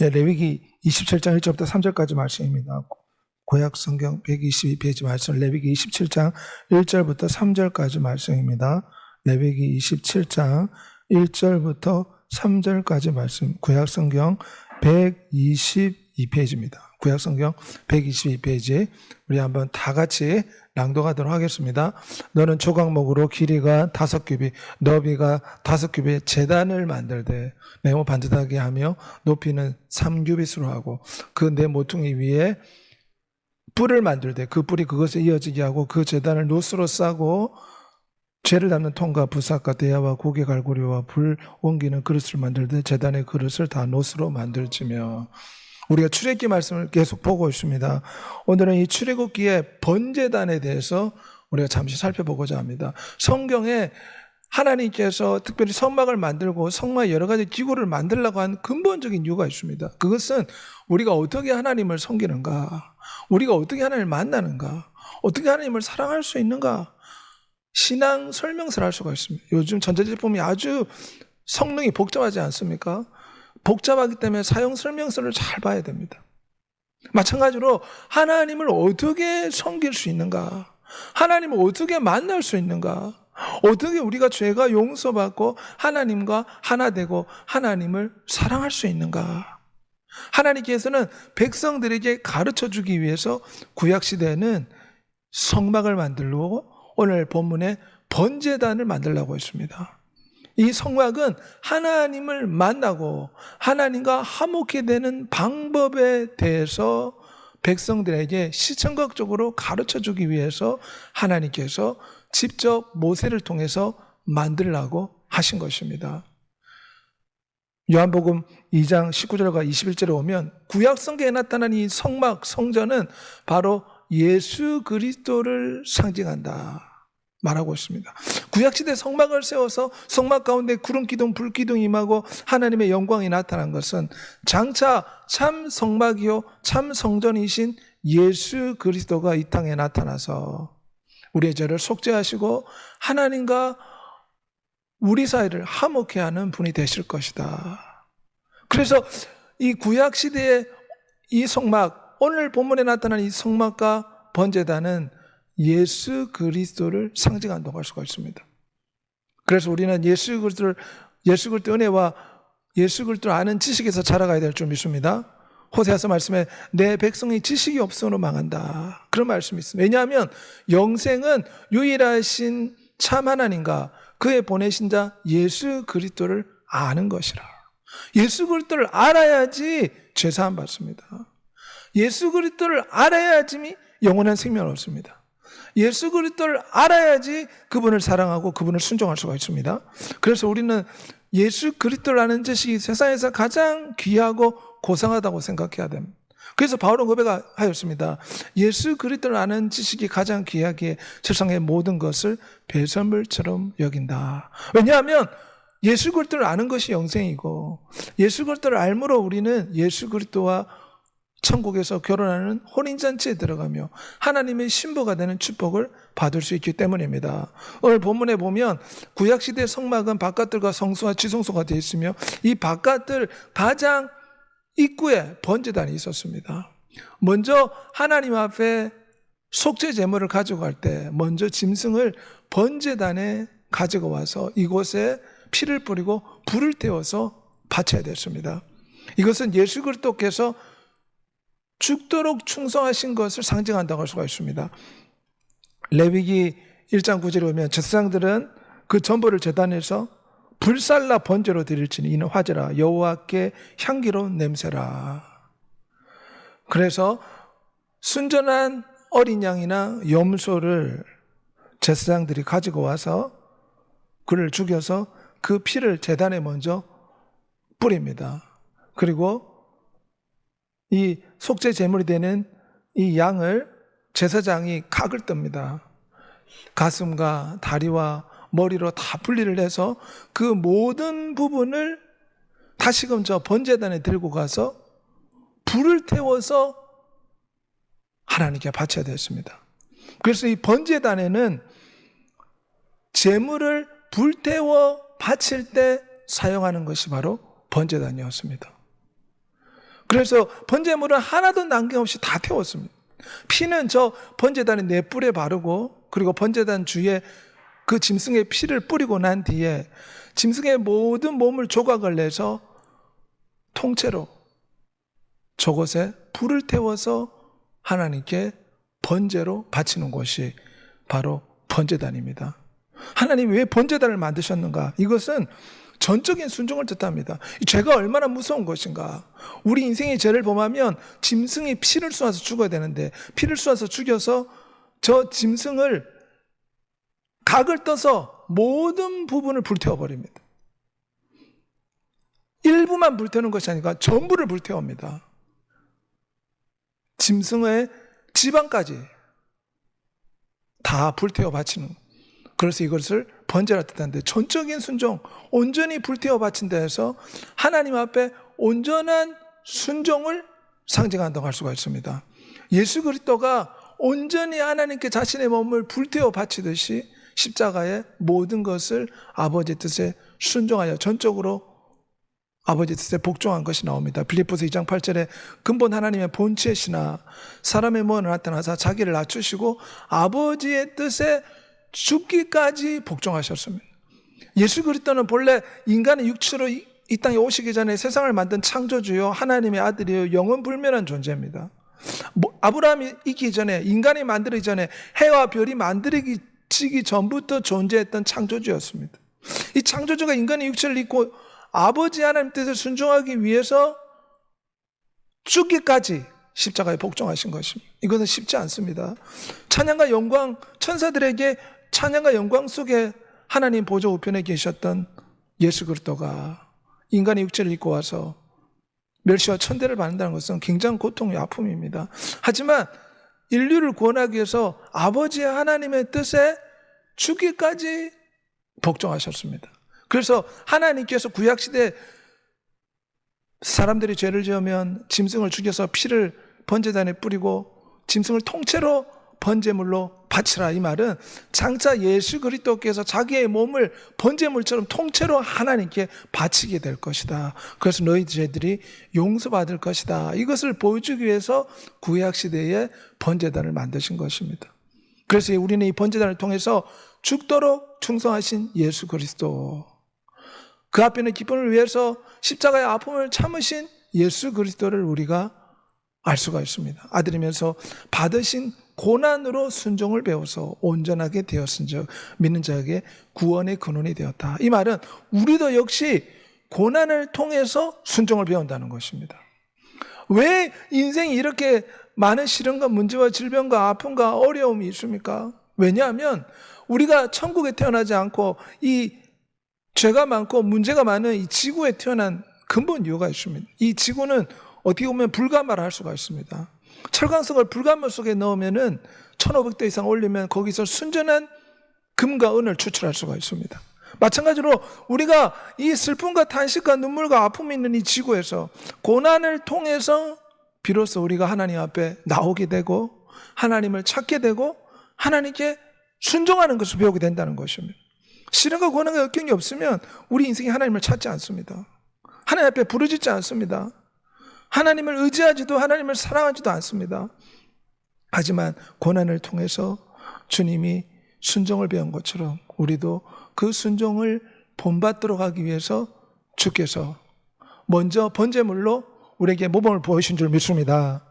네, 레위기 27장 1절부터 3절까지 말씀입니다. 고약 성경 122페이지 말씀 레위기 27장 1절부터 3절까지 말씀입니다. 레위기 27장 1절부터 3절까지 말씀 구약 성경 122 페이지입니다. 구약 성경 122페이지 우리 한번 다 같이 낭독하도록 하겠습니다. 너는 조각목으로 길이가 다섯 규빗, 너비가 다섯 규빗 재단을 만들되 네모 반듯하게 하며 높이는 3규빗으로 하고 그 네 모퉁이 위에 뿔을 만들되 그 뿔이 그것에 이어지게 하고 그 재단을 노스로 싸고 죄를 담는 통과 부삭과 대야와 고개 갈고리와 불 옮기는 그릇을 만들되 재단의 그릇을 다 노스로 만들지며 우리가 출애굽기 말씀을 계속 보고 있습니다. 오늘은 이 출애굽기의 번제단에 대해서 우리가 잠시 살펴보고자 합니다. 성경에 하나님께서 특별히 성막을 만들고 성막에 여러 가지 기구를 만들려고 한 근본적인 이유가 있습니다. 그것은 우리가 어떻게 하나님을 섬기는가, 우리가 어떻게 하나님을 만나는가, 어떻게 하나님을 사랑할 수 있는가, 신앙 설명서를 할 수가 있습니다. 요즘 전자제품이 아주 성능이 복잡하지 않습니까? 복잡하기 때문에 사용 설명서를 잘 봐야 됩니다. 마찬가지로 하나님을 어떻게 섬길 수 있는가? 하나님을 어떻게 만날 수 있는가? 어떻게 우리가 죄가 용서받고 하나님과 하나 되고 하나님을 사랑할 수 있는가? 하나님께서는 백성들에게 가르쳐 주기 위해서 구약 시대에는 성막을 만들고 오늘 본문에 번제단을 만들라고 했습니다. 이 성막은 하나님을 만나고 하나님과 화목해 되는 방법에 대해서 백성들에게 시청각적으로 가르쳐 주기 위해서 하나님께서 직접 모세를 통해서 만들라고 하신 것입니다. 요한복음 2장 19절과 21절에 오면 구약 성경에 나타난 이 성막 성전은 바로 예수 그리스도를 상징한다. 말하고 있습니다. 구약시대 성막을 세워서 성막 가운데 구름 기둥, 불 기둥이 임하고 하나님의 영광이 나타난 것은 장차 참 성막이요 참 성전이신 예수 그리스도가 이 땅에 나타나서 우리의 죄를 속죄하시고 하나님과 우리 사이를 화목해 하는 분이 되실 것이다. 그래서 이 구약 시대의 이 성막 오늘 본문에 나타난 이 성막과 번제단은 예수 그리스도를 상징한다고 할 수가 있습니다. 그래서 우리는 예수 그리스도를 예수 그리스도 은혜와 예수 그리스도를 아는 지식에서 자라가야 될 줄 믿습니다. 호세아서 말씀에 내 백성이 지식이 없어로 망한다. 그런 말씀이 있습니다. 왜냐하면 영생은 유일하신 참 하나님과 그의 보내신 자 예수 그리스도를 아는 것이라. 예수 그리스도를 알아야지 죄 사함 받습니다. 예수 그리스도를 알아야지 영원한 생명을 얻습니다. 예수 그리스도를 알아야지 그분을 사랑하고 그분을 순종할 수가 있습니다. 그래서 우리는 예수 그리스도를 아는 지식이 세상에서 가장 귀하고 고상하다고 생각해야 됩니다. 그래서 바울은 고백하였습니다. 예수 그리스도를 아는 지식이 가장 귀하기에 세상의 모든 것을 배설물처럼 여긴다. 왜냐하면 예수 그리스도를 아는 것이 영생이고 예수 그리스도를 알므로 우리는 예수 그리스도와 천국에서 결혼하는 혼인잔치에 들어가며 하나님의 신부가 되는 축복을 받을 수 있기 때문입니다. 오늘 본문에 보면 구약시대 성막은 바깥들과 성소와 지성소가 되어 있으며 이 바깥들 가장 입구에 번제단이 있었습니다. 먼저 하나님 앞에 속죄 제물을 가지고 갈때 먼저 짐승을 번제단에 가지고 와서 이곳에 피를 뿌리고 불을 태워서 바쳐야 됐습니다. 이것은 예수 그리스도께서 죽도록 충성하신 것을 상징한다고 할 수가 있습니다. 레위기 1장 9절에 보면 제사장들은 그 전부를 재단에서 불살라 번제로 드릴지니 이는 화제라 여호와께 향기로운 냄새라. 그래서 순전한 어린 양이나 염소를 제사장들이 가지고 와서 그를 죽여서 그 피를 재단에 먼저 뿌립니다. 그리고 이 속죄 제물이 되는 이 양을 제사장이 각을 뜹니다. 가슴과 다리와 머리로 다 분리를 해서 그 모든 부분을 다시금 저 번제단에 들고 가서 불을 태워서 하나님께 바쳐야 됐습니다. 그래서 이 번제단에는 제물을 불태워 바칠 때 사용하는 것이 바로 번제단이었습니다. 그래서 번제물은 하나도 남김없이 다 태웠습니다. 피는 저 번제단의 네 뿔에 바르고 그리고 번제단 주위에 그 짐승의 피를 뿌리고 난 뒤에 짐승의 모든 몸을 조각을 내서 통째로 저곳에 불을 태워서 하나님께 번제로 바치는 것이 바로 번제단입니다. 하나님 왜 번제단을 만드셨는가? 이것은 전적인 순종을 뜻합니다. 이 죄가 얼마나 무서운 것인가? 우리 인생의 죄를 범하면 짐승이 피를 쏘아서 죽어야 되는데 피를 쏘아서 죽여서 저 짐승을 각을 떠서 모든 부분을 불태워 버립니다. 일부만 불태우는 것이 아니라 전부를 불태웁니다. 짐승의 지방까지 다 불태워 바치는. 그래서 이것을 번제라 뜻하는데 전적인 순종, 온전히 불태워 바친다 해서 하나님 앞에 온전한 순종을 상징한다고 할 수가 있습니다. 예수 그리스도가 온전히 하나님께 자신의 몸을 불태워 바치듯이 십자가의 모든 것을 아버지의 뜻에 순종하여 전적으로 아버지 뜻에 복종한 것이 나옵니다. 빌립보서 2장 8절에 근본 하나님의 본체시나 사람의 몸을 나타나사 자기를 낮추시고 아버지의 뜻에 죽기까지 복종하셨습니다. 예수 그리스도는 본래 인간의 육체로 이, 이 땅에 오시기 전에 세상을 만든 창조주요 하나님의 아들이요 영원 불멸한 존재입니다. 뭐, 아브라함이 있기 전에 인간이 만들기 전에 해와 별이 만들기 지기 전부터 존재했던 창조주였습니다. 이 창조주가 인간의 육체를 입고 아버지 하나님 뜻을 순종하기 위해서 죽기까지 십자가에 복종하신 것입니다. 이것은 쉽지 않습니다. 찬양과 영광, 천사들에게 찬양과 영광 속에 하나님 보좌 우편에 계셨던 예수 그리스도가 인간의 육체를 입고 와서 멸시와 천대를 받는다는 것은 굉장히 고통의 아픔입니다. 하지만 인류를 구원하기 위해서 아버지 하나님의 뜻에 죽기까지 복종하셨습니다. 그래서 하나님께서 구약시대 사람들이 죄를 지으면 짐승을 죽여서 피를 번제단에 뿌리고 짐승을 통째로 번제물로 바치라 이 말은 장차 예수 그리스도께서 자기의 몸을 번제물처럼 통째로 하나님께 바치게 될 것이다. 그래서 너희 죄들이 용서받을 것이다. 이것을 보여주기 위해서 구약 시대에 번제단을 만드신 것입니다. 그래서 우리는 이 번제단을 통해서 죽도록 충성하신 예수 그리스도 그 앞에는 기쁨을 위해서 십자가의 아픔을 참으신 예수 그리스도를 우리가 알 수가 있습니다. 아들이면서 받으신 고난으로 순종을 배워서 온전하게 되었은즉 믿는 자에게 구원의 근원이 되었다. 이 말은 우리도 역시 고난을 통해서 순종을 배운다는 것입니다. 왜 인생이 이렇게 많은 시련과 문제와 질병과 아픔과 어려움이 있습니까? 왜냐하면 우리가 천국에 태어나지 않고 이 죄가 많고 문제가 많은 이 지구에 태어난 근본 이유가 있습니다. 이 지구는 어떻게 보면 불가마를 할 수가 있습니다. 철강석을 불가마 속에 넣으면은 1500도 이상 올리면 거기서 순전한 금과 은을 추출할 수가 있습니다. 마찬가지로 우리가 이 슬픔과 탄식과 눈물과 아픔이 있는 이 지구에서 고난을 통해서 비로소 우리가 하나님 앞에 나오게 되고 하나님을 찾게 되고 하나님께 순종하는 것을 배우게 된다는 것입니다. 시련과 고난과 역경이 없으면 우리 인생이 하나님을 찾지 않습니다. 하나님 앞에 부르짖지 않습니다. 하나님을 의지하지도 하나님을 사랑하지도 않습니다. 하지만 고난을 통해서 주님이 순종을 배운 것처럼 우리도 그 순종을 본받도록 하기 위해서 주께서 먼저 번제물로 우리에게 모범을 보여주신 줄 믿습니다.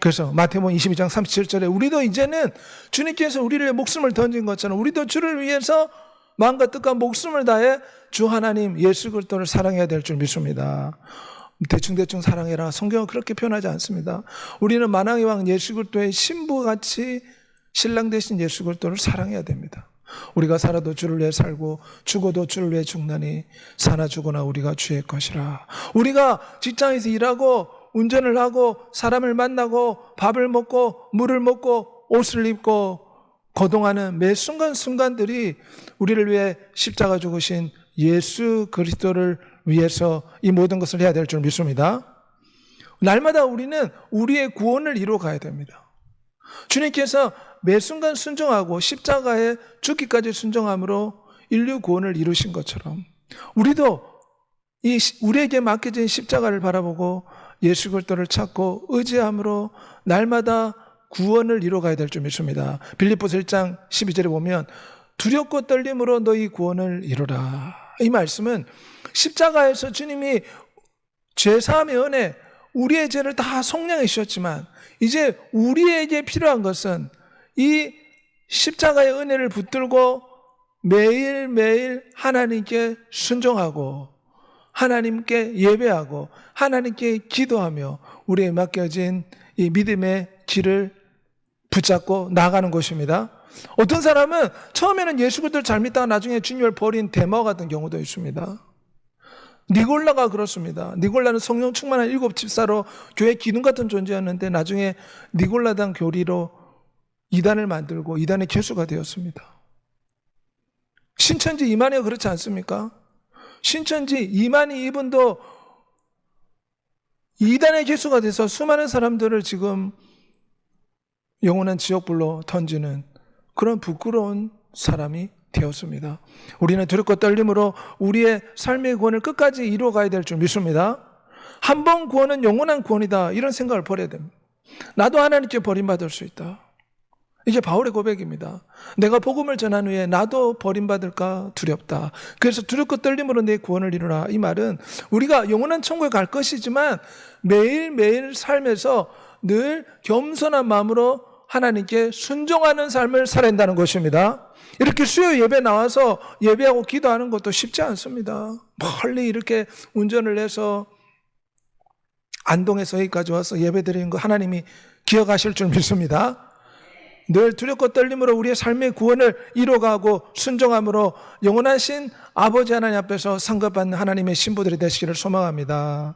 그래서 마태복음 22장 37절에 우리도 이제는 주님께서 우리를 목숨을 던진 것처럼 우리도 주를 위해서 마음과 뜻과 목숨을 다해 주 하나님 예수 그리스도를 사랑해야 될 줄 믿습니다. 대충대충 사랑해라. 성경은 그렇게 표현하지 않습니다. 우리는 만왕의 왕 예수 그리스도의 신부같이 신랑 대신 예수 그리스도를 사랑해야 됩니다. 우리가 살아도 주를 위해 살고 죽어도 주를 위해 죽나니 사나 죽거나 우리가 주의 것이라. 우리가 직장에서 일하고 운전을 하고 사람을 만나고 밥을 먹고 물을 먹고 옷을 입고 거동하는 매 순간순간들이 우리를 위해 십자가 죽으신 예수 그리스도를 위해서 이 모든 것을 해야 될 줄 믿습니다. 날마다 우리는 우리의 구원을 이루어 가야 됩니다. 주님께서 매 순간 순종하고 십자가에 죽기까지 순종함으로 인류 구원을 이루신 것처럼 우리도 이 우리에게 맡겨진 십자가를 바라보고 예수 그리스도를 찾고 의지함으로 날마다 구원을 이루어 가야 될 줄 믿습니다. 빌립보서 1장 12절에 보면 두렵고 떨림으로 너희 구원을 이루라. 이 말씀은 십자가에서 주님이 죄사함의 은혜, 우리의 죄를 다 속량해 주셨지만 이제 우리에게 필요한 것은 이 십자가의 은혜를 붙들고 매일매일 하나님께 순종하고 하나님께 예배하고 하나님께 기도하며 우리에 맡겨진 이 믿음의 길을 붙잡고 나가는 것입니다. 어떤 사람은 처음에는 예수 그리스도를 잘 믿다가 나중에 주님을 버린 데마 같은 경우도 있습니다. 니골라가 그렇습니다. 니골라는 성령 충만한 일곱 집사로 교회 기둥 같은 존재였는데 나중에 니골라당 교리로 이단을 만들고 이단의 개수가 되었습니다. 신천지 이만희가 그렇지 않습니까? 신천지 이만희 이분도 이단의 개수가 돼서 수많은 사람들을 지금 영원한 지옥불로 던지는 그런 부끄러운 사람이 되었습니다. 우리는 두렵고 떨림으로 우리의 삶의 구원을 끝까지 이루어가야 될 줄 믿습니다. 한 번 구원은 영원한 구원이다. 이런 생각을 버려야 됩니다. 나도 하나님께 버림받을 수 있다. 이게 바울의 고백입니다. 내가 복음을 전한 후에 나도 버림받을까 두렵다. 그래서 두렵고 떨림으로 내 구원을 이루라. 이 말은 우리가 영원한 천국에 갈 것이지만 매일매일 삶에서 늘 겸손한 마음으로 하나님께 순종하는 삶을 살아야 한다는 것입니다. 이렇게 수요 예배 나와서 예배하고 기도하는 것도 쉽지 않습니다. 멀리 이렇게 운전을 해서 안동에서 여기까지 와서 예배 드리는 거 하나님이 기억하실 줄 믿습니다. 늘 두렵고 떨림으로 우리의 삶의 구원을 이뤄가고 순종함으로 영원하신 아버지 하나님 앞에서 상급받는 하나님의 신부들이 되시기를 소망합니다.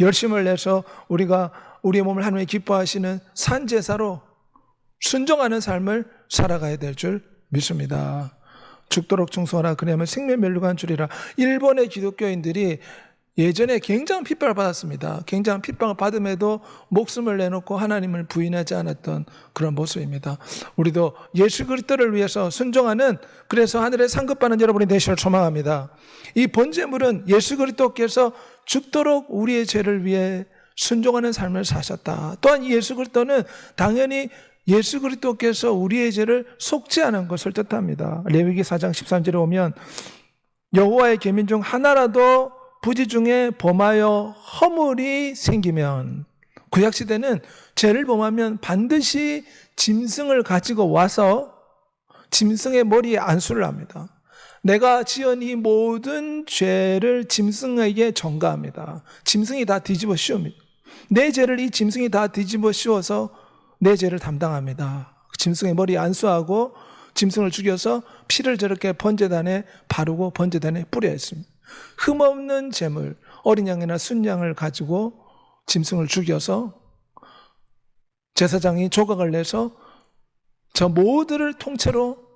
열심을 내서 우리가 우리의 몸을 하나님이 기뻐하시는 산제사로 순종하는 삶을 살아가야 될 줄 믿습니다. 죽도록 충성하라 그냐면 생명 멸류관 줄이라. 일본의 기독교인들이 예전에 굉장한 핍박을 받았습니다. 굉장한 핍박을 받음에도 목숨을 내놓고 하나님을 부인하지 않았던 그런 모습입니다. 우리도 예수 그리스도를 위해서 순종하는 그래서 하늘에 상급받는 여러분이 되시를 소망합니다. 이 번제물은 예수 그리스도께서 죽도록 우리의 죄를 위해 순종하는 삶을 사셨다. 또한 이 예수 그리스도는 당연히 예수 그리스도께서 우리의 죄를 속지 않은 것을 뜻합니다. 레위기 4장 13절에 오면 여호와의 계민 중 하나라도 부지 중에 범하여 허물이 생기면 구약 시대는 죄를 범하면 반드시 짐승을 가지고 와서 짐승의 머리에 안수를 합니다. 내가 지은 이 모든 죄를 짐승에게 전가합니다. 짐승이 다 뒤집어 씌웁니다. 내 죄를 이 짐승이 다 뒤집어 씌워서 내 죄를 담당합니다. 짐승의 머리에 안수하고 짐승을 죽여서 피를 저렇게 번제단에 바르고 번제단에 뿌려 했습니다. 흠없는 재물, 어린 양이나 순양을 가지고 짐승을 죽여서 제사장이 조각을 내서 저 모두를 통째로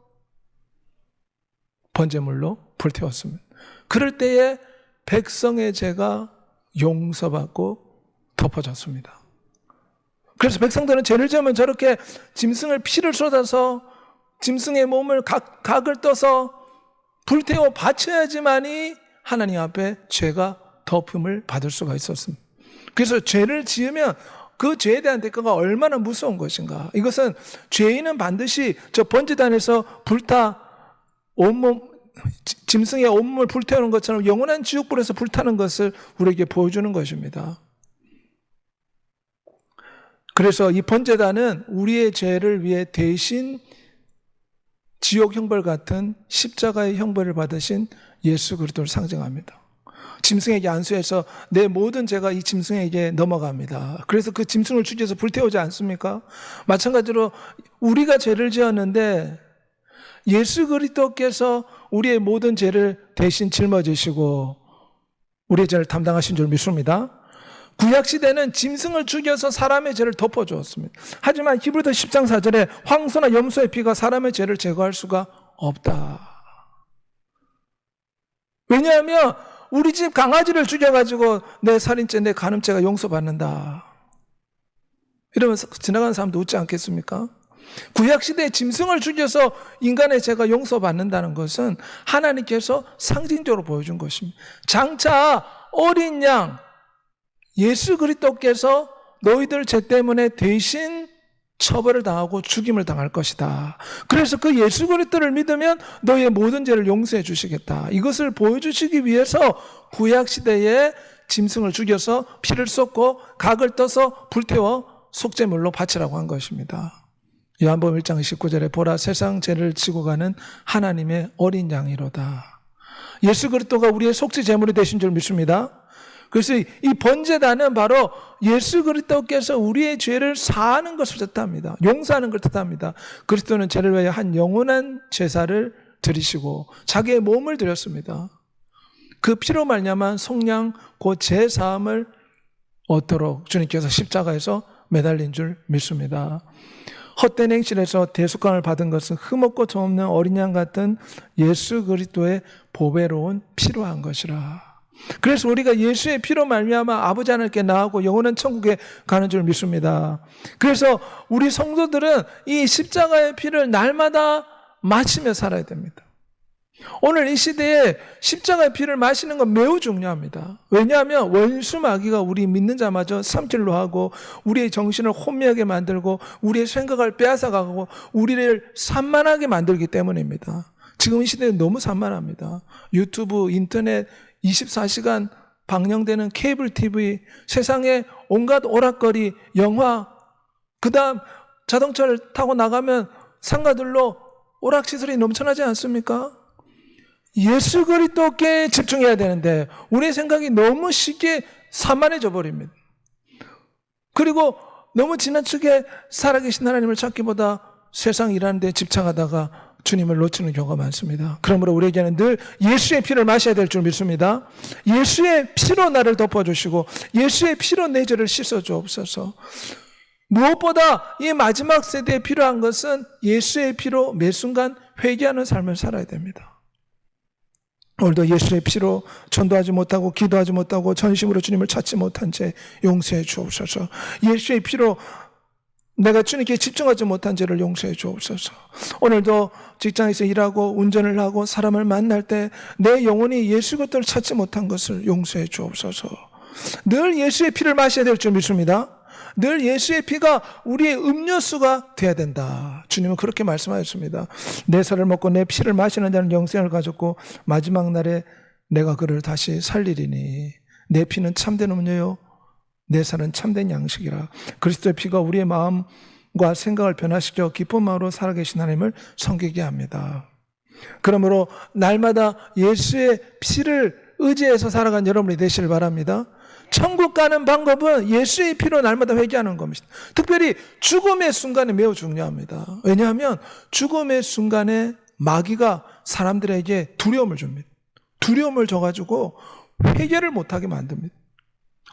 번제물로 불태웠습니다. 그럴 때에 백성의 죄가 용서받고 덮어졌습니다. 그래서 백성들은 죄를 지으면 저렇게 짐승을 피를 쏟아서 짐승의 몸을 각, 각을 떠서 불태워 바쳐야지만이 하나님 앞에 죄가 덮음을 받을 수가 있었습니다. 그래서 죄를 지으면 그 죄에 대한 대가가 얼마나 무서운 것인가. 이것은 죄인은 반드시 저 번제단에서 불타 온몸 짐승의 온몸을 불태우는 것처럼 영원한 지옥불에서 불타는 것을 우리에게 보여주는 것입니다. 그래서 이 번제단은 우리의 죄를 위해 대신 지옥 형벌 같은 십자가의 형벌을 받으신 예수 그리스도를 상징합니다. 짐승에게 안수해서 내 모든 죄가 이 짐승에게 넘어갑니다. 그래서 그 짐승을 죽여서 불태우지 않습니까? 마찬가지로 우리가 죄를 지었는데 예수 그리스도께서 우리의 모든 죄를 대신 짊어지시고 우리의 죄를 담당하신 줄 믿습니다. 구약 시대는 짐승을 죽여서 사람의 죄를 덮어 주었습니다. 하지만 히브리서 10장 4절에 황소나 염소의 피가 사람의 죄를 제거할 수가 없다. 왜냐하면 우리 집 강아지를 죽여가지고 내 살인죄, 내 간음죄가 용서받는다. 이러면 지나가는 사람도 웃지 않겠습니까? 구약시대에 짐승을 죽여서 인간의 죄가 용서받는다는 것은 하나님께서 상징적으로 보여준 것입니다. 장차 어린 양, 예수 그리스도께서 너희들 죄 때문에 대신 처벌을 당하고 죽임을 당할 것이다. 그래서 그 예수 그리스도를 믿으면 너희의 모든 죄를 용서해 주시겠다. 이것을 보여주시기 위해서 구약 시대에 짐승을 죽여서 피를 쏟고 각을 떠서 불태워 속죄물로 바치라고 한 것입니다. 요한복음 1장 19절에 보라 세상 죄를 지고 가는 하나님의 어린 양이로다. 예수 그리스도가 우리의 속죄 제물이 되신 줄 믿습니다. 그래서 이 번제단은 바로 예수 그리스도께서 우리의 죄를 사하는 것을 뜻합니다. 용서하는 걸 뜻합니다. 그리스도는 죄를 위하여 한 영원한 제사를 드리시고 자기의 몸을 드렸습니다. 그 피로 말미암아 속량 그 제사함을 얻도록 주님께서 십자가에서 매달린 줄 믿습니다. 헛된 행실에서 대속감을 받은 것은 흠없고 점없는 어린 양 같은 예수 그리스도의 보배로운 피로 한 것이라. 그래서 우리가 예수의 피로 말미암아 아버지 하나님께 나아고 영원한 천국에 가는 줄 믿습니다. 그래서 우리 성도들은 이 십자가의 피를 날마다 마시며 살아야 됩니다. 오늘 이 시대에 십자가의 피를 마시는 건 매우 중요합니다. 왜냐하면 원수 마귀가 우리 믿는 자마저 삼킬로 하고 우리의 정신을 혼미하게 만들고 우리의 생각을 빼앗아가고 우리를 산만하게 만들기 때문입니다. 지금 이 시대는 너무 산만합니다. 유튜브, 인터넷 24시간 방영되는 케이블 TV, 세상에 온갖 오락거리, 영화, 그 다음 자동차를 타고 나가면 상가들로 오락시설이 넘쳐나지 않습니까? 예수 그리스도께 집중해야 되는데 우리의 생각이 너무 쉽게 산만해져 버립니다. 그리고 너무 지나치게 살아계신 하나님을 찾기보다 세상 일하는 데 집착하다가 주님을 놓치는 경우가 많습니다. 그러므로 우리에게는 늘 예수의 피를 마셔야 될 줄 믿습니다. 예수의 피로 나를 덮어주시고 예수의 피로 내 죄를 씻어주옵소서. 무엇보다 이 마지막 세대에 필요한 것은 예수의 피로 매 순간 회개하는 삶을 살아야 됩니다. 오늘도 예수의 피로 전도하지 못하고 기도하지 못하고 전심으로 주님을 찾지 못한 죄 용서해 주옵소서. 예수의 피로 내가 주님께 집중하지 못한 죄를 용서해 주옵소서. 오늘도 직장에서 일하고 운전을 하고 사람을 만날 때 내 영혼이 예수 것들을 찾지 못한 것을 용서해 주옵소서. 늘 예수의 피를 마셔야 될 줄 믿습니다. 늘 예수의 피가 우리의 음료수가 돼야 된다. 주님은 그렇게 말씀하셨습니다. 내 살을 먹고 내 피를 마시는 자는 영생을 가졌고 마지막 날에 내가 그를 다시 살리리니 내 피는 참된 음료요 내 살은 참된 양식이라. 그리스도의 피가 우리의 마음과 생각을 변화시켜 기쁜 마음으로 살아계신 하나님을 섬기게 합니다. 그러므로 날마다 예수의 피를 의지해서 살아간 여러분이 되시길 바랍니다. 천국 가는 방법은 예수의 피로 날마다 회개하는 겁니다. 특별히 죽음의 순간이 매우 중요합니다. 왜냐하면 죽음의 순간에 마귀가 사람들에게 두려움을 줍니다. 두려움을 줘가지고 회개를 못하게 만듭니다.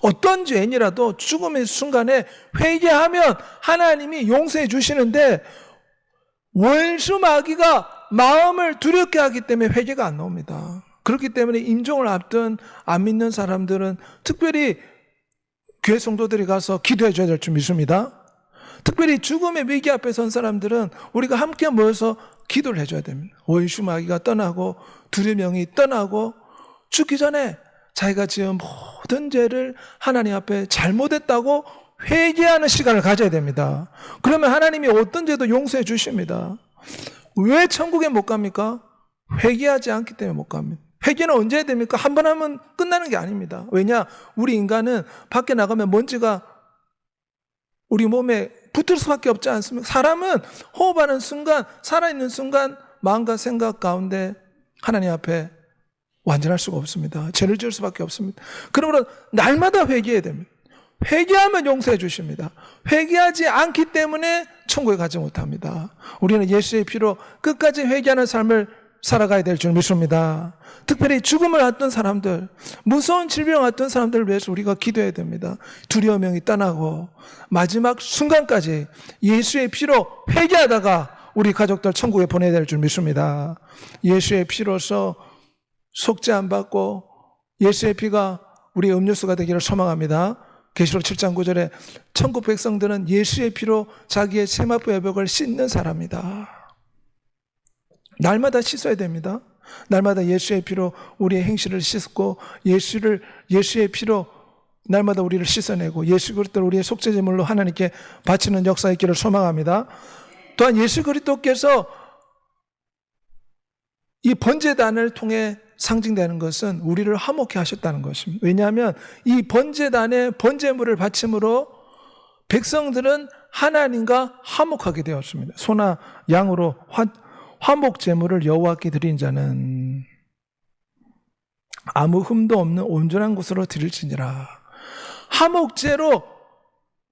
어떤 죄인이라도 죽음의 순간에 회개하면 하나님이 용서해 주시는데 원수 마귀가 마음을 두렵게 하기 때문에 회개가 안 나옵니다. 그렇기 때문에 임종을 앞둔 안 믿는 사람들은 특별히 교회 성도들이 가서 기도해 줘야 될 줄 믿습니다. 특별히 죽음의 위기 앞에 선 사람들은 우리가 함께 모여서 기도를 해줘야 됩니다. 원수 마귀가 떠나고 두려명이 떠나고 죽기 전에 자기가 지은 모든 죄를 하나님 앞에 잘못했다고 회개하는 시간을 가져야 됩니다. 그러면 하나님이 어떤 죄도 용서해 주십니다. 왜 천국에 못 갑니까? 회개하지 않기 때문에 못 갑니다. 회개는 언제 해야 됩니까? 한 번 하면 끝나는 게 아닙니다. 왜냐? 우리 인간은 밖에 나가면 먼지가 우리 몸에 붙을 수밖에 없지 않습니까? 사람은 호흡하는 순간, 살아있는 순간, 마음과 생각 가운데 하나님 앞에 완전할 수가 없습니다. 죄를 지을 수밖에 없습니다. 그러므로 날마다 회개해야 됩니다. 회개하면 용서해 주십니다. 회개하지 않기 때문에 천국에 가지 못합니다. 우리는 예수의 피로 끝까지 회개하는 삶을 살아가야 될 줄 믿습니다. 특별히 죽음을 앞둔 사람들, 무서운 질병을 앞둔 사람들을 위해서 우리가 기도해야 됩니다. 두려움이 떠나고 마지막 순간까지 예수의 피로 회개하다가 우리 가족들 천국에 보내야 될 줄 믿습니다. 예수의 피로서 속죄 안 받고 예수의 피가 우리의 음료수가 되기를 소망합니다. 계시록 7장 9절에 천국 백성들은 예수의 피로 자기의 세마포 여벽을 씻는 사람이다. 날마다 씻어야 됩니다. 날마다 예수의 피로 우리의 행실을 씻고 예수를 예수의 피로 날마다 우리를 씻어내고 예수 그리스도를 우리의 속죄 제물로 하나님께 바치는 역사 있기를 소망합니다. 또한 예수 그리스도께서 이 번제단을 통해 상징되는 것은 우리를 화목해 하셨다는 것입니다. 왜냐하면 이 번제단의 번제물을 바침으로 백성들은 하나님과 화목하게 되었습니다. 소나 양으로 화, 화목 제물을 여호와께 드린 자는 아무 흠도 없는 온전한 곳으로 드릴지니라. 화목제로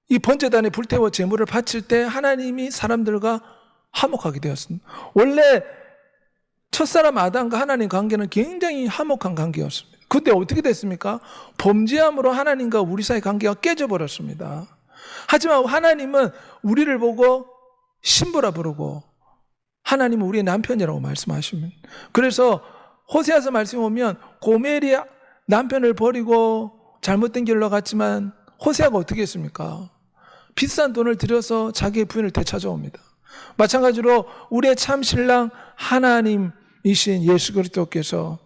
이 번제단에 불태워 제물을 바칠 때 하나님이 사람들과 화목하게 되었습니다. 원래 첫사람 아담과 하나님 관계는 굉장히 화목한 관계였습니다. 그때 어떻게 됐습니까? 범죄함으로 하나님과 우리 사이 관계가 깨져버렸습니다. 하지만 하나님은 우리를 보고 신부라 부르고 하나님은 우리의 남편이라고 말씀하시면 그래서 호세아서 말씀 보면 고멜이 남편을 버리고 잘못된 길로 갔지만 호세아가 어떻게 했습니까? 비싼 돈을 들여서 자기의 부인을 되찾아옵니다. 마찬가지로 우리의 참 신랑 하나님 이신 예수 그리스도께서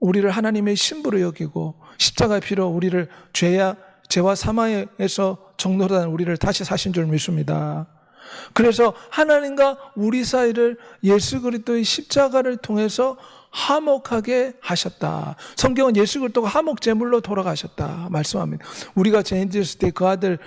우리를 하나님의 신부로 여기고 십자가 피로 우리를 죄야 죄와 사망에서 정노하는 우리를 다시 사신 줄 믿습니다. 그래서 하나님과 우리 사이를 예수 그리스도의 십자가를 통해서 화목하게 하셨다. 성경은 예수 그리스도가 화목 제물로 돌아가셨다 말씀합니다. 우리가 죄인 되었을 때 그 아들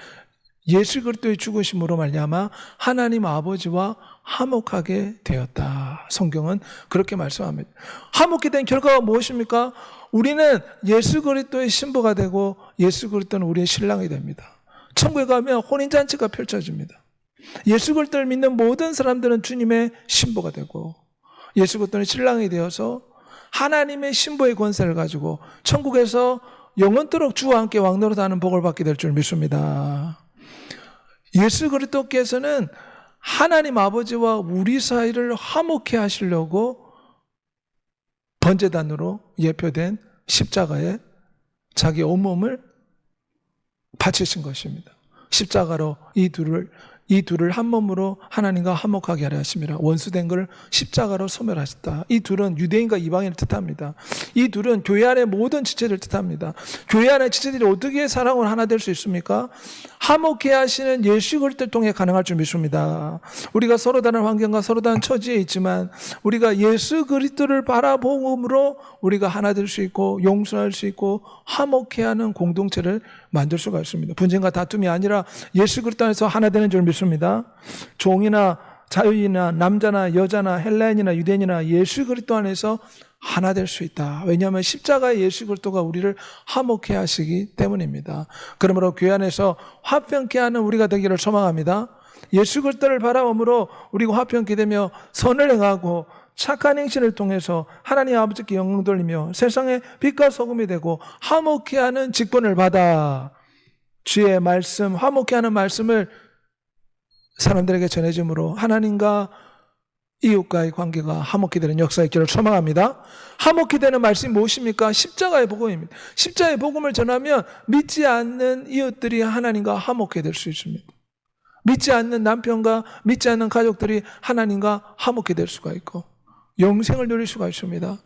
예수 그리스도의 죽으심으로 말미암아 하나님 아버지와 화목하게 되었다. 성경은 그렇게 말씀합니다. 화목이 된 결과가 무엇입니까? 우리는 예수 그리스도의 신부가 되고 예수 그리스도는 우리의 신랑이 됩니다. 천국에 가면 혼인 잔치가 펼쳐집니다. 예수 그리스도를 믿는 모든 사람들은 주님의 신부가 되고 예수 그리스도는 신랑이 되어서 하나님의 신부의 권세를 가지고 천국에서 영원토록 주와 함께 왕노릇하는 복을 받게 될 줄 믿습니다. 예수 그리스도께서는 하나님 아버지와 우리 사이를 화목해 하시려고 번제단으로 예표된 십자가에 자기 온몸을 바치신 것입니다. 십자가로 이 둘을 이 둘을 한 몸으로 하나님과 화목하게 하려 하심이라 원수된 것을 십자가로 소멸하셨다. 이 둘은 유대인과 이방인을 뜻합니다. 이 둘은 교회 안의 모든 지체를 뜻합니다. 교회 안의 지체들이 어떻게 사랑으로 하나 될 수 있습니까? 화목해 하시는 예수 그리스도를 통해 가능할 줄 믿습니다. 우리가 서로 다른 환경과 서로 다른 처지에 있지만 우리가 예수 그리스도를 바라보므로 우리가 하나 될 수 있고 용서할 수 있고 화목해 하는 공동체를 만들 수가 있습니다. 분쟁과 다툼이 아니라 예수 그리스도 안에서 하나 되는 줄 믿습니다. 종이나 자유인이나 남자나 여자나 헬라인이나 유대인이나 예수 그리스도 안에서 하나 될 수 있다. 왜냐하면 십자가의 예수 그리스도가 우리를 화목해 하시기 때문입니다. 그러므로 교회 안에서 화평케 하는 우리가 되기를 소망합니다. 예수 그리스도를 바라보므로 우리가 화평케 되며 선을 행하고 착한 행실을 통해서 하나님 아버지께 영광 돌리며 세상의 빛과 소금이 되고 화목케 하는 직분을 받아 주의 말씀, 화목케 하는 말씀을 사람들에게 전해줌으로 하나님과 이웃과의 관계가 화목히 되는 역사 있기를 소망합니다. 화목히 되는 말씀이 무엇입니까? 십자가의 복음입니다. 십자가의 복음을 전하면 믿지 않는 이웃들이 하나님과 화목해 될 수 있습니다. 믿지 않는 남편과 믿지 않는 가족들이 하나님과 화목해 될 수가 있고 영생을 누릴 수가 있습니다.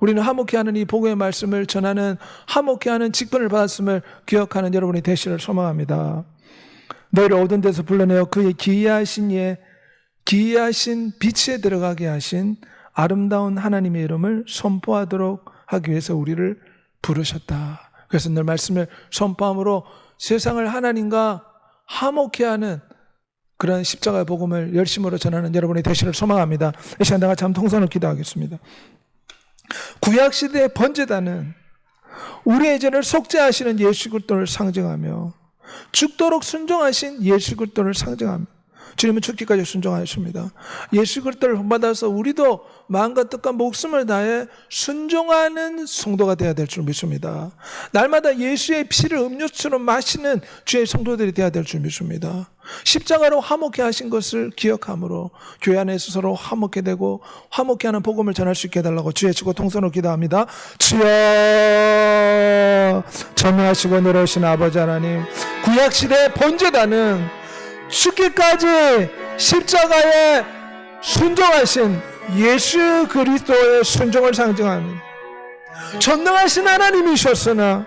우리는 화목해 하는 이 복음의 말씀을 전하는 화목해 하는 직분을 받았음을 기억하는 여러분이 되시를 소망합니다. 너희를 어두운 데서 불러내어 그의 기이하신 예 기이하신 빛에 들어가게 하신 아름다운 하나님의 이름을 선포하도록 하기 위해서 우리를 부르셨다. 그래서 늘 말씀을 선포함으로 세상을 하나님과 화목해 하는 그런 십자가의 복음을 열심으로 전하는 여러분이 되시를 소망합니다. 이 시간 내가 참 통선을 기도하겠습니다. 구약 시대의 번제단은 우리의 죄를 속죄하시는 예수 그리스도를 상징하며 죽도록 순종하신 예수 그리스도를 상징합니다. 주님은 죽기까지 순종하셨습니다. 예수 그리스도를 본받아서 우리도 마음과 뜻과 목숨을 다해 순종하는 성도가 되어야 될 줄 믿습니다. 날마다 예수의 피를 음료수처럼 마시는 주의 성도들이 되어야 될 줄 믿습니다. 십자가로 화목해 하신 것을 기억함으로 교회 안에서 서로 화목해 되고 화목해 하는 복음을 전할 수 있게 해달라고 주의 치고 통선으로 기도합니다. 주여 전능하시고 노래하신 아버지 하나님 구약시대 번제단은 죽기까지 십자가에 순종하신 예수 그리스도의 순종을 상징합니다. 전능하신 하나님이셨으나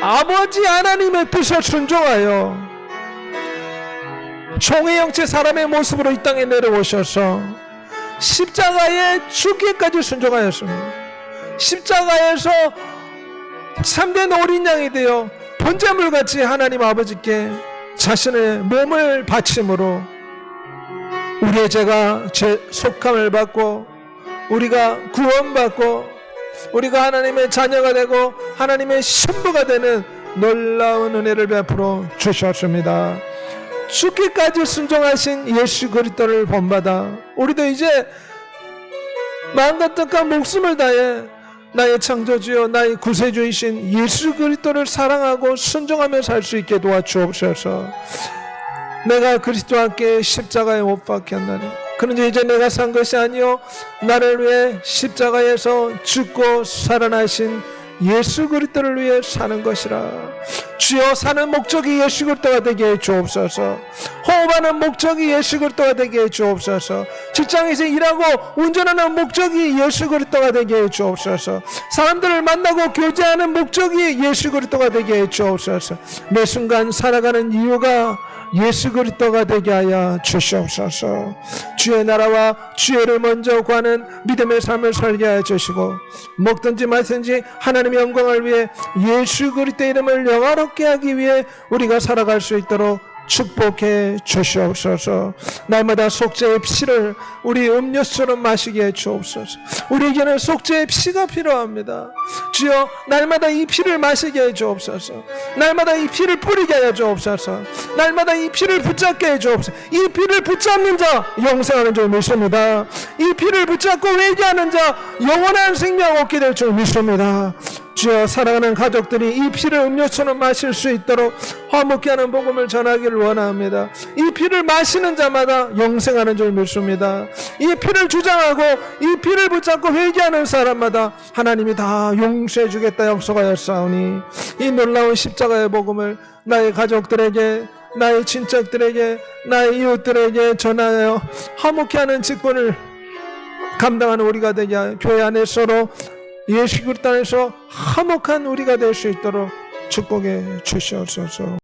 아버지 하나님의 뜻에 순종하여 종의 형체 사람의 모습으로 이 땅에 내려오셔서 십자가에 죽기까지 순종하였습니다. 십자가에서 참된 어린 양이 되어 번제물같이 하나님 아버지께 자신의 몸을 바침으로 우리의 죄가 제 속함을 받고 우리가 구원받고 우리가 하나님의 자녀가 되고 하나님의 신부가 되는 놀라운 은혜를 베풀어 주셨습니다. 죽기까지 순종하신 예수 그리스도를 본받아 우리도 이제 마음과 뜻과 목숨을 다해 나의 창조주여 나의 구세주이신 예수 그리스도를 사랑하고 순종하며 살 수 있게 도와주옵소서. 내가 그리스도와 함께 십자가에 못 박혔나니. 그런데 이제 내가 산 것이 아니요. 나를 위해 십자가에서 죽고 살아나신 예수 그리스도를 위해 사는 것이라 주여 사는 목적이 예수 그리스도가 되게 해 주옵소서. 호흡하는 목적이 예수 그리스도가 되게 해 주옵소서. 직장에서 일하고 운전하는 목적이 예수 그리스도가 되게 해 주옵소서. 사람들을 만나고 교제하는 목적이 예수 그리스도가 되게 해 주옵소서. 매 순간 살아가는 이유가 예수 그리스도가 되게 하여 주시옵소서. 주의 나라와 주의를 먼저 구하는 믿음의 삶을 살게 하여 주시고 먹든지 마든지 하나님의 영광을 위해 예수 그리스도의 이름을 영화롭게 하기 위해 우리가 살아갈 수 있도록 축복해 주시옵소서. 날마다 속죄의 피를 우리 음료수처럼 마시게 해 주옵소서. 우리에게는 속죄의 피가 필요합니다. 주여 날마다 이 피를 마시게 해 주옵소서. 날마다 이 피를 뿌리게 하여 주옵소서. 날마다 이 피를 붙잡게 해 주옵소서. 이 피를 붙잡는 자 영생하는 줄 믿습니다. 이 피를 붙잡고 회개하는 자 영원한 생명 얻게 될 줄 믿습니다. 주여 사랑하는 가족들이 이 피를 음료수처럼 마실 수 있도록 화목케 하는 복음을 전하기를 원합니다. 이 피를 마시는 자마다 영생하는 줄 믿습니다. 이 피를 주장하고 이 피를 붙잡고 회개하는 사람마다 하나님이 다 용서해 주겠다 약속하였사오니 이 놀라운 십자가의 복음을 나의 가족들에게 나의 친척들에게 나의 이웃들에게 전하여 화목케 하는 직분을 감당하는 우리가 되게 교회 안에 서로 예수 그리스도 안에서 화목한 우리가 될 수 있도록 축복해 주시옵소서.